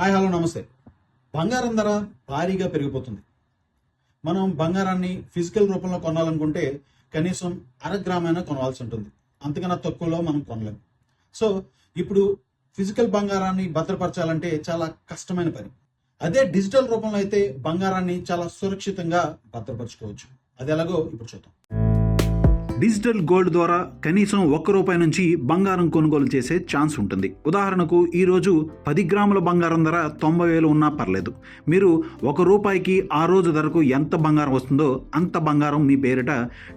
Hi hello నమస్తే. బంగారం ధర భారీగా పెరిగిపోతుంది. మనం బంగారాన్ని ఫిజికల్ రూపంలో కొనాలనుకుంటే కనీసం అర గ్రామైనా కొనవలసి ఉంటుంది. అంతకన్నా తక్కువలో మనం కొనలేము సో ఇప్పుడు ఫిజికల్ బంగారాన్ని భద్రపరచాలంటే చాలా కష్టమైన పని. అదే డిజిటల్ రూపంలో అయితే బంగారాన్ని చాలా సురక్షితంగా భద్రపరచుకోవచ్చు. అది ఎలాగో ఇప్పుడు చూద్దాం. డిజిటల్ గోల్డ్ ద్వారా కనీసం ఒక్క రూపాయి నుంచి బంగారం కొనుగోలు చేసే ఛాన్స్ ఉంటుంది. ఉదాహరణకు ఈరోజు పది గ్రాముల బంగారం ధర తొంభై వేలు ఉన్నా పర్లేదు. మీరు ఒక రూపాయికి ఆ రోజు ధరకు ఎంత బంగారం వస్తుందో అంత బంగారం మీ పేరిట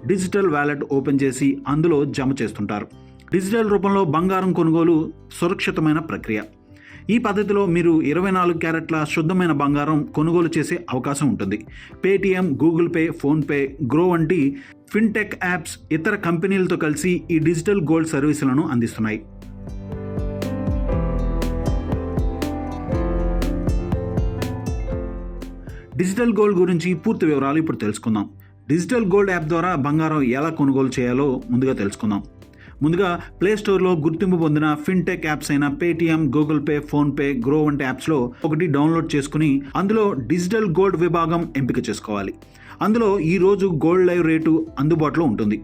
డిజిటల్ వ్యాలెట్ ఓపెన్ చేసి అందులో జమ చేస్తుంటారు. డిజిటల్ రూపంలో బంగారం కొనుగోలు సురక్షితమైన ప్రక్రియ. ఈ పద్ధతిలో మీరు ఇరవై నాలుగు క్యారెట్ల శుద్ధమైన బంగారం కొనుగోలు చేసే అవకాశం ఉంటుంది. Paytm Google Pay PhonePe Groww వంటి ఫిన్టెక్ యాప్స్ ఇతర కంపెనీలతో కలిసి ఈ డిజిటల్ గోల్డ్ సర్వీసులను అందిస్తున్నాయి. డిజిటల్ గోల్డ్ గురించి పూర్తి వివరాలు ఇప్పుడు తెలుసుకుందాం. డిజిటల్ గోల్డ్ యాప్ ద్వారా బంగారం ఎలా కొనుగోలు చేయాలో ముందుగా తెలుసుకుందాం. ముందుగా ప్లే స్టోర్లో గుర్తింపు పొందిన ఫిన్టెక్ యాప్స్ అయిన Paytm Google Pay PhonePe Groww వంటి యాప్స్లో ఒకటి డౌన్లోడ్ చేసుకుని అందులో డిజిటల్ గోల్డ్ విభాగం ఎంపిక చేసుకోవాలి. అందులో ఈ రోజు గోల్డ్ లైవ్ రేటు అందుబాటులో ఉంటుంది.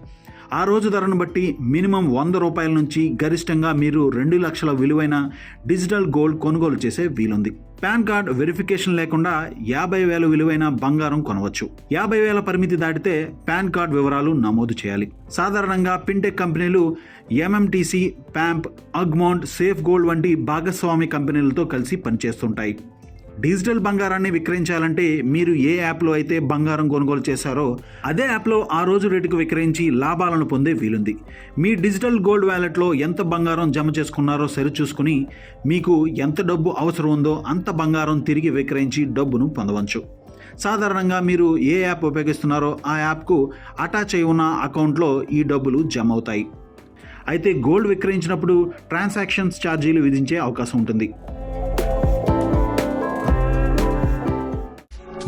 ఆ రోజు ధరను బట్టి మినిమం వంద రూపాయల నుంచి గరిష్టంగా మీరు రెండు లక్షల విలువైన డిజిటల్ గోల్డ్ కొనుగోలు చేసే వీలుంది. పాన్ కార్డ్ వెరిఫికేషన్ లేకుండా యాభై వేల విలువైన బంగారం కొనవచ్చు. యాభై వేల పరిమితి దాటితే పాన్ కార్డ్ వివరాలు నమోదు చేయాలి. సాధారణంగా fintech companies MMTC PAMP Augmont safe gold వంటి భాగస్వామి కంపెనీలతో కలిసి పనిచేస్తుంటాయి. డిజిటల్ బంగారాన్ని విక్రయించాలంటే మీరు ఏ యాప్లో అయితే బంగారం కొనుగోలు చేశారో అదే యాప్లో ఆ రోజు రేటుకు విక్రయించి లాభాలను పొందే వీలుంది. మీ డిజిటల్ గోల్డ్ వ్యాలెట్లో ఎంత బంగారం జమ చేసుకున్నారో సరిచూసుకుని మీకు ఎంత డబ్బు అవసరం ఉందో అంత బంగారం తిరిగి విక్రయించి డబ్బును పొందవచ్చు. సాధారణంగా మీరు ఏ యాప్ ఉపయోగిస్తున్నారో ఆ యాప్కు అటాచ్ అయి ఉన్న అకౌంట్లో ఈ డబ్బులు జమ అవుతాయి. అయితే గోల్డ్ విక్రయించినప్పుడు ట్రాన్సాక్షన్స్ ఛార్జీలు విధించే అవకాశం ఉంటుంది.